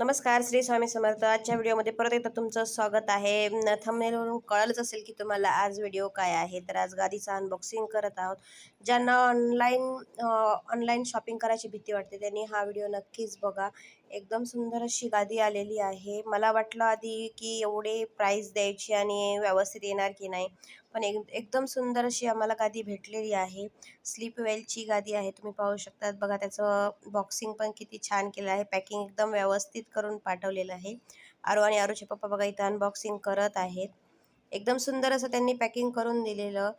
नमस्कार श्री स्वामी समर्थ. आजच्या व्हिडिओमध्ये परत एकदा तुमचं स्वागत आहे. थंबनेलवरून कळलंच असेल की तुम्हाला आज व्हिडिओ काय आहे तर आज गादीचं अनबॉक्सिंग करत आहोत. ज्यांना ऑनलाईन ऑनलाईन शॉपिंग करायची भीती वाटते त्यांनी हा व्हिडिओ नक्कीच बघा. एकदम सुंदर अशी गादी आलेली आहे. मला वाटलं आधी की एवढे प्राईस द्यायची आणि व्यवस्थित येणार की नाही पण एक एकदम सुंदर अशी आम्हाला गादी भेटलेली आहे. स्लीप वेलची गादी आहे तुम्ही पाहू शकतात. बघा त्याचं बॉक्सिंग पण किती छान केलं आहे. पॅकिंग एकदम व्यवस्थित करून पाठवलेलं आहे. आरो आणि आरोचे पप्पा बघा इथं अनबॉक्सिंग करत आहेत. एकदम सुंदर असं त्यांनी पॅकिंग करून दिलेलं.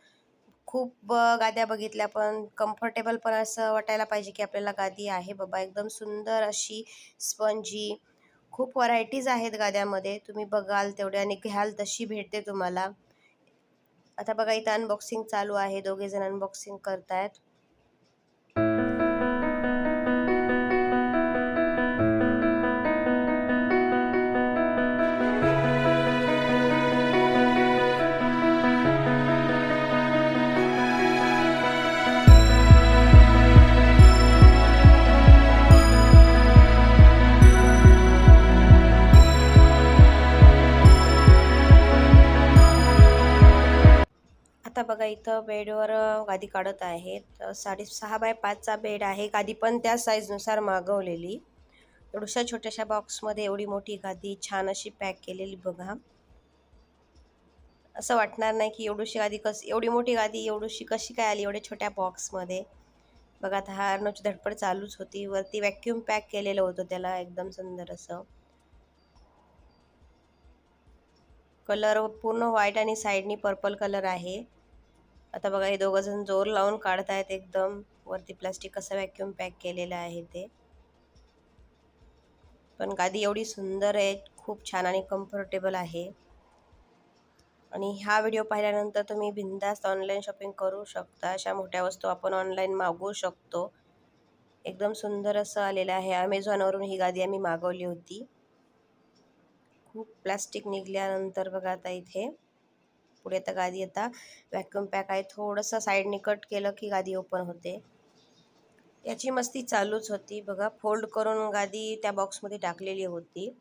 खूप गाद्या बघितल्या पण कम्फर्टेबल पण असं वाटायला पाहिजे की आपल्याला गादी आहे बाबा. एकदम सुंदर अशी स्पंजी खूप व्हरायटीज आहेत गाद्यामध्ये. तुम्ही बघाल तेवढे आणि घ्याल तशी भेटते तुम्हाला. आता बघा इथं अनबॉक्सिंग चालू आहे. दोघे जण अनबॉक्सिंग करतायत. इथं बेडवर गादी काढत आहेत. साडे सहा बाय पाचचा बेड आहे. गादी पण त्या साईजनुसार मागवलेली. एवढ्याशा छोट्याशा बॉक्समध्ये एवढी मोठी गादी छान अशी पॅक केलेली बघा. असं वाटणार नाही की एवढीशी गादी कस एवढी मोठी गादी एवढीशी कशी काय आली एवढ्या छोट्या बॉक्समध्ये बघा आता हारनोची धडपड चालूच होती. वरती व्हॅक्यूम पॅक केलेलं होतं त्याला एकदम सुंदर असं. कलर पूर्ण व्हाईट आणि साईडनी पर्पल कलर आहे. आता बघा हे दोघंजण जोर लावून काढतायत एकदम. वरती प्लास्टिक कसं व्हॅक्यूम पॅक केलेलं आहे ते. पण गादी एवढी सुंदर आहे खूप छान आणि कम्फर्टेबल आहे. आणि हा व्हिडिओ पाहिल्यानंतर तुम्ही बिंदास्त ऑनलाईन शॉपिंग करू शकता. अशा मोठ्या वस्तू आपण ऑनलाईन मागवू शकतो. एकदम सुंदर असं आलेलं आहे. अमेझॉनवरून ही गादी आम्ही मागवली होती. खूप प्लास्टिक निघल्यानंतर बघा आता इथे. पुढे आता गादी आता व्हॅक्युम पॅक आहे. थोडंसं साईडने कट केलं की गादी ओपन होते. याची मस्ती चालूच होती. बघा फोल्ड करून गादी त्या बॉक्समध्ये टाकलेली होती.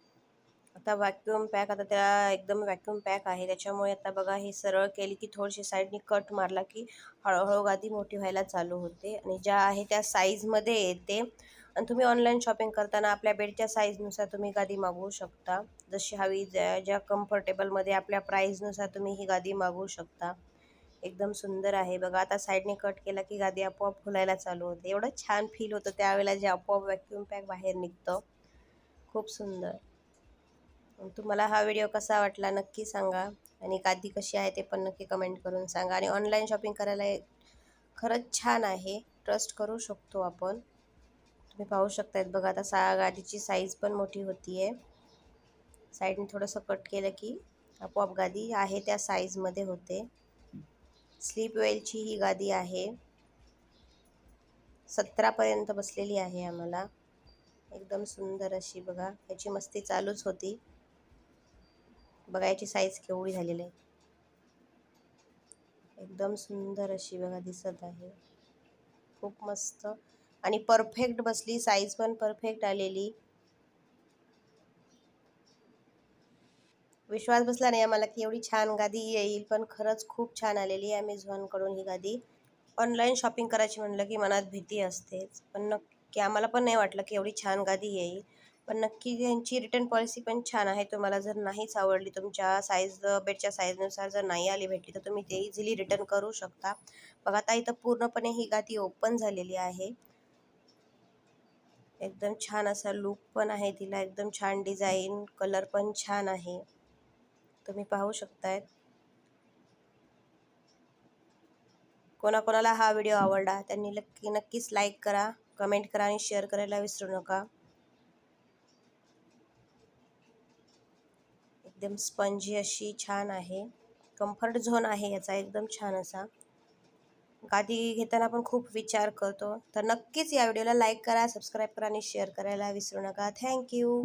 आता व्हॅक्युम पॅक आता त्या एकदम व्हॅक्युम पॅक आहे. त्याच्यामुळे आता बघा हे सरळ केली की थोडीशी साईडने कट मारला की हळूहळू गादी मोठी व्हायला चालू होते. आणि ज्या आहे त्या साईजमध्ये येते. आणि तुम्ही ऑनलाईन शॉपिंग करताना आपल्या बेडच्या साईजनुसार तुम्ही गादी मागवू शकता. जशी हवी ज्या ज्या कम्फर्टेबलमध्ये आपल्या प्राईजनुसार तुम्ही ही गादी मागवू शकता. एकदम सुंदर आहे. बघा आता साईडने कट केला की गादी आपोआप फुलायला चालू होते. एवढं छान फील होतं त्यावेळेला जे आपोआप व्हॅक्यूम पॅक बाहेर निघतं. खूप सुंदर. तुम्हाला हा व्हिडिओ कसा वाटला नक्की सांगा. आणि गादी कशी आहे ते पण नक्की कमेंट करून सांगा. आणि ऑनलाईन शॉपिंग करायला खरंच छान आहे. ट्रस्ट करू शकतो आपण. तुम्ही पाहू शकतायत बघा आता सा गादीची साईज पण मोठी होती आहे साईडने थोडंसं कट केलं की आपोआप गादी आहे त्या साईजमध्ये होते. स्लीप वेलची ही गादी आहे. सतरापर्यंत बसलेली आहे आम्हाला. एकदम सुंदर अशी बघा याची मस्ती चालूच होती. बघा याची साईज केवढी झालेली आहे. एकदम सुंदर अशी बघा दिसत आहे. खूप मस्त. आणि परफेक्ट बसली साईज पण परफेक्ट आलेली. विश्वास बसला नाही आम्हाला की एवढी छान गादी येईल पण खरंच खूप छान आलेली आहे अमेझॉनकडून ही गादी. ऑनलाईन शॉपिंग करायची म्हणलं की मनात भीती असतेच पण नक्की आम्हाला पण नाही वाटलं की एवढी छान गादी येईल. पण नक्की त्यांची रिटर्न पॉलिसी पण छान आहे तुम्हाला जर नाहीच आवडली तुमच्या साईज बेडच्या साईजनुसार जर नाही आली भेटली तर तुम्ही ते इझिली रिटर्न करू शकता. बघा आता इथं पूर्णपणे ही गादी ओपन झालेली आहे. एकदम छान असा लुक पण आहे तिला एकदम छान डिझाईन कलर पण छान आहे. तुम्ही पाहू शकतायत. कोणाकोणाला हा व्हिडिओ आवडला त्यांनी नक्की नक्कीच लाईक करा कमेंट करा आणि शेअर करायला विसरू नका. एकदम स्पंजी अशी छान आहे. कम्फर्ट झोन आहे याचा एकदम छान असा. गादी घेताना आपण खूप विचार करतो. तर नक्कीच या व्हिडिओला लाईक करा सबस्क्राईब करा आणि शेअर करायला विसरू नका. थँक्यू